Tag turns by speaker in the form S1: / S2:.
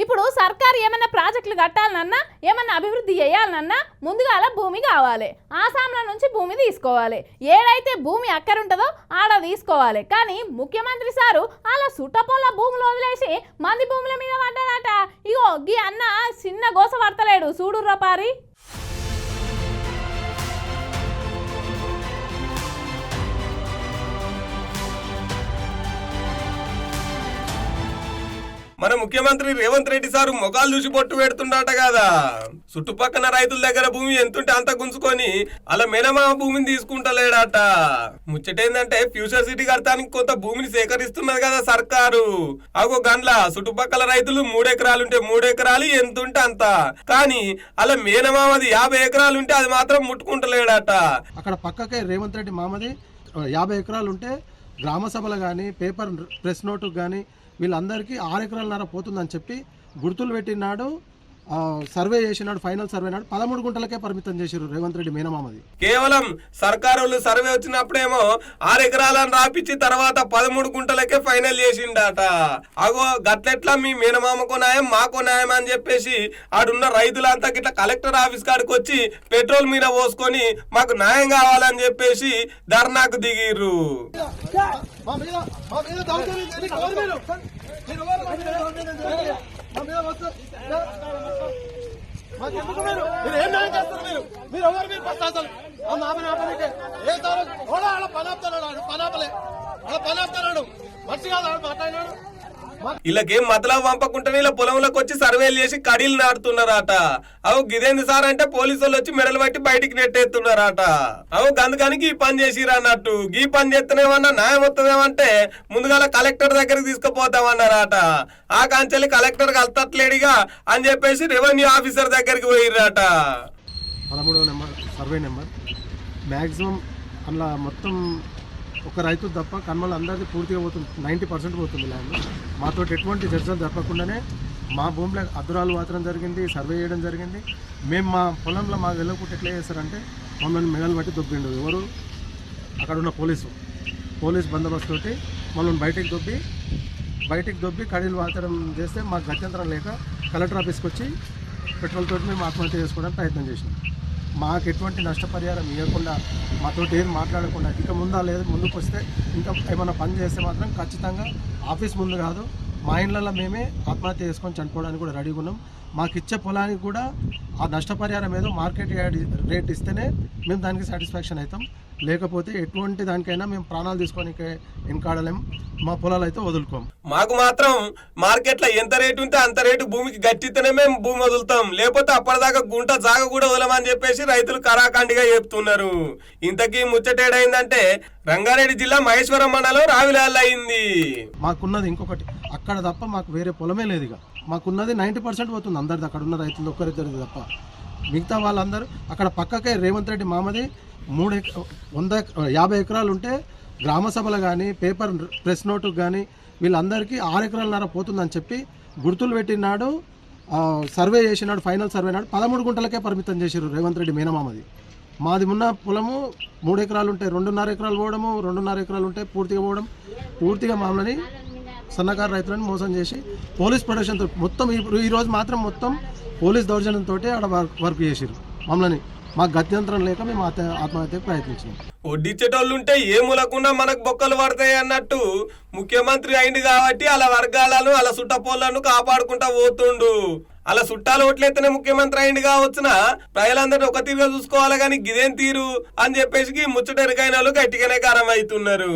S1: ఇప్పుడు సర్కారు ఏమైనా ప్రాజెక్టులు కట్టాలనన్నా ఏమన్నా అభివృద్ధి చేయాలనన్నా ముందుగా అలా భూమి కావాలి. ఆసాంల నుంచి భూమి తీసుకోవాలి. ఏడైతే భూమి అక్కరుంటుందో ఆడ తీసుకోవాలి. కానీ ముఖ్యమంత్రి సారు అలా సుట్టపోల భూములు వదిలేసి మంది భూముల మీద పడ్డాడట. ఇగో గీ అన్న చిన్న గోస పడతలేడు. చూడుర్రా పారి.
S2: మన ముఖ్యమంత్రి రేవంత్ రెడ్డి సారు మొగాలు చూసి పొట్టు పెడుతుండట కదా. చుట్టుపక్కల రైతుల దగ్గర భూమి ఎంతుంటే అంత గుంజుకొని అలా మేనమామ భూమిని తీసుకుంటలేడట. ముచ్చటేందంటే ఫ్యూచర్ సిటీ కడతానికి కొంత భూమిని సేకరిస్తున్నది కదా సర్కారు. అగో గండ్ల చుట్టుపక్కల రైతులు మూడెకరాలుంటే మూడెకరాలు ఎంతుంటే అంత. కానీ అలా మేనమామది యాభై ఎకరాలుంటే అది మాత్రం ముట్టుకుంటలేడట.
S3: అక్కడ పక్కకే రేవంత్ రెడ్డి మామది యాభై ఎకరాలు ఉంటే గ్రామ సభలు కానీ పేపర్ ప్రెస్ నోటుకు కానీ వీళ్ళందరికీ ఆరు ఎకరాలన్నర పోతుందని చెప్పి గుర్తులు పెట్టినాడు సర్వే చేసినాడు ఫైనల్ సర్వే నాడు పదమూడు గుంటలకే పరిమితం చేశారు రేవంత్ రెడ్డి మేనమామది.
S2: కేవలం సర్కారు సర్వే వచ్చినప్పుడేమో ఆరు ఎకరాలను రాపిచ్చి తర్వాత పదమూడు గుంటలకే ఫైనల్ చేసిండట. అగో గట్లెట్లా మీ మేనమామకు న్యాయం మాకు న్యాయం అని చెప్పేసి ఆడున్న రైతులంతా గిట్ల కలెక్టర్ ఆఫీస్ కాడికి వచ్చి పెట్రోల్ మీద పోసుకొని మాకు న్యాయం కావాలని చెప్పేసి ధర్నాకు దిగిర్రు.
S3: మా మీద మా మీద మీరు? మీరు ఏం న్యాయం చేస్తారు మీరు? మీరు ఎవరు మీరు ఫస్ట్ అసలు? ఆ ఏ దారు? ఓడా ఆడ పని ఆపుతున్నాడు ఆడు, పని ఆపలే. ఆడ పని మనిషి కాదు ఆడు మాట్లాడినాడు. మా-
S2: వీళ్ళకేం మతలా పంపకుండానే ఇలా పొలంలోకి వచ్చి సర్వేలు చేసి కడీలు నాటుతున్నారట. అవు గిదేంది సార్ అంటే పోలీసు వాళ్ళు వచ్చి మెడలు పట్టి బయటికి నెట్టేస్తున్నారట. అవు గందుకానికి ఈ పని చేసిరా అన్నట్టు. ఈ పని చేస్తేనేమన్నా న్యాయం వస్తుందేమంటే ముందుగాల కలెక్టర్ దగ్గరికి తీసుకుపోతామన్నారట. ఆ కాంచెల్లి కలెక్టర్ కలతట్లేడిగా అని చెప్పేసి రెవెన్యూ ఆఫీసర్ దగ్గరికి పోయిర్రట.
S3: పదమూడవ నెంబర్ సర్వే నెంబర్. మ్యాక్సిమం అందులో మొత్తం ఒక రైతు తప్ప కన్మలు అందరిది పూర్తిగా పోతుంది. నైంటీ పర్సెంట్ పోతుంది ల్యాండ్. మాతో ఎటువంటి చర్చలు జరపకుండానే మా భూమిలో అద్దురాలు వాతడం జరిగింది సర్వే చేయడం జరిగింది. మేము మా పొలంలో మా వెళ్ళకుండా ఎట్లా చేస్తారంటే మమ్మల్ని మెడలు బట్టి దొబ్బిండు. ఎవరు? అక్కడ ఉన్న పోలీసు. పోలీస్ బందోబస్తు తోటి మమ్మల్ని బయటికి దొబ్బి బయటికి దొబ్బి కడీలు వాతడం చేస్తే మాకు గత్యంతరం లేక కలెక్టర్ ఆఫీస్కి వచ్చి పెట్రోల్ తోటి మేము ఆత్మహత్య చేసుకోవడానికి ప్రయత్నం చేసినాం. మాకు ఎటువంటి నష్టపరిహారం ఇవ్వకుండా మాతో ఏం మాట్లాడకుండా ఇక ముందా లేదు ముందుకు వస్తే ఇంకా ఏమైనా పని చేస్తే మాత్రం ఖచ్చితంగా ఆఫీస్ ముందు కాదు మా ఇండ్లలో మేమే ఆత్మహత్య చేసుకొని చనిపోవడానికి కూడా రెడీగా ఉన్నాం. మాకు ఇచ్చే పొలానికి కూడా ఆ నష్టపరిహారం ఏదో మార్కెట్ రేట్ ఇస్తేనే మేము దానికి సాటిస్ఫాక్షన్ అవుతాం. లేకపోతే ఎటువంటి దానికైనా మేము ప్రాణాలు తీసుకోనికి వెనకాడలేం మా పొలాలు అయితే వదులుకోం.
S2: మాకు మాత్రం మార్కెట్లో ఎంత రేటు ఉంటే అంత రేటు భూమికి గట్టితేనే మేము భూమి వదులుతాం. లేకపోతే అప్పటిదాకా గుంట జాగ కూడా వదలమని చెప్పేసి రైతులు కరాఖండిగా చెప్తున్నారు. ఇంతకీ ముచ్చటేడైందంటే రంగారెడ్డి జిల్లా మహేశ్వరం మండలం రావిలాల్ అయింది.
S3: మాకున్నది ఇంకొకటి. అక్కడ తప్ప మాకు వేరే పొలమే లేదు ఇక. మాకున్నది నైంటీ పర్సెంట్ పోతుంది అందరిది అక్కడ ఉన్న రైతులు ఒక్కరిద్దరిది తప్ప. మిగతా వాళ్ళందరూ అక్కడ పక్కకే రేవంత్ రెడ్డి మామది మూడు ఎక వంద యాభై ఎకరాలు ఉంటే గ్రామ సభలు కానీ పేపర్ ప్రెస్ నోటుకు కానీ వీళ్ళందరికీ ఆరు ఎకరాలన్నర పోతుందని చెప్పి గుర్తులు పెట్టినాడు సర్వే చేసినాడు ఫైనల్ సర్వే నాడు పదమూడు గుంటలకే పరిమితం చేశారు రేవంత్ రెడ్డి మేనమామది. మాది ఉన్న పొలము మూడు ఎకరాలు ఉంటాయి రెండున్నర ఎకరాలు పోవడము రెండున్నర ఎకరాలు ఉంటాయి పూర్తిగా పోవడం పూర్తిగా మామూలని సన్నకారు రైతులను మోసం చేసి పోలీస్ ప్రొటెక్షన్తో మొత్తం ఈరోజు ఈ రోజు మాత్రం మొత్తం పోలీస్ దౌర్జన్యంతో ఆడ వర్క్ వర్క్ చేసారు మమ్మల్ని మాకు గత్యంతరం లేక మేము ఆత్మహత్యకు ప్రయత్నించాం
S2: వడ్డిచ్చేటోళ్ళు ఉంటే ఏ మూలకుండా మనకు బొక్కలు పడతాయి అన్నట్టు ముఖ్యమంత్రి అయింది కాబట్టి అలా వర్గాలను అలా సుట్టపోళ్ళను కాపాడుకుంటా పోతుండు. అలా చుట్టాలు ఓట్లయితేనే ముఖ్యమంత్రి అయింది కావచ్చున? ప్రజలందరూ ఒక తీరుగా చూసుకోవాలి కానీ గిదేం తీరు అని చెప్పేసి ముచ్చటెరకైన వాళ్ళు గట్టిగానే కారం అవుతున్నారు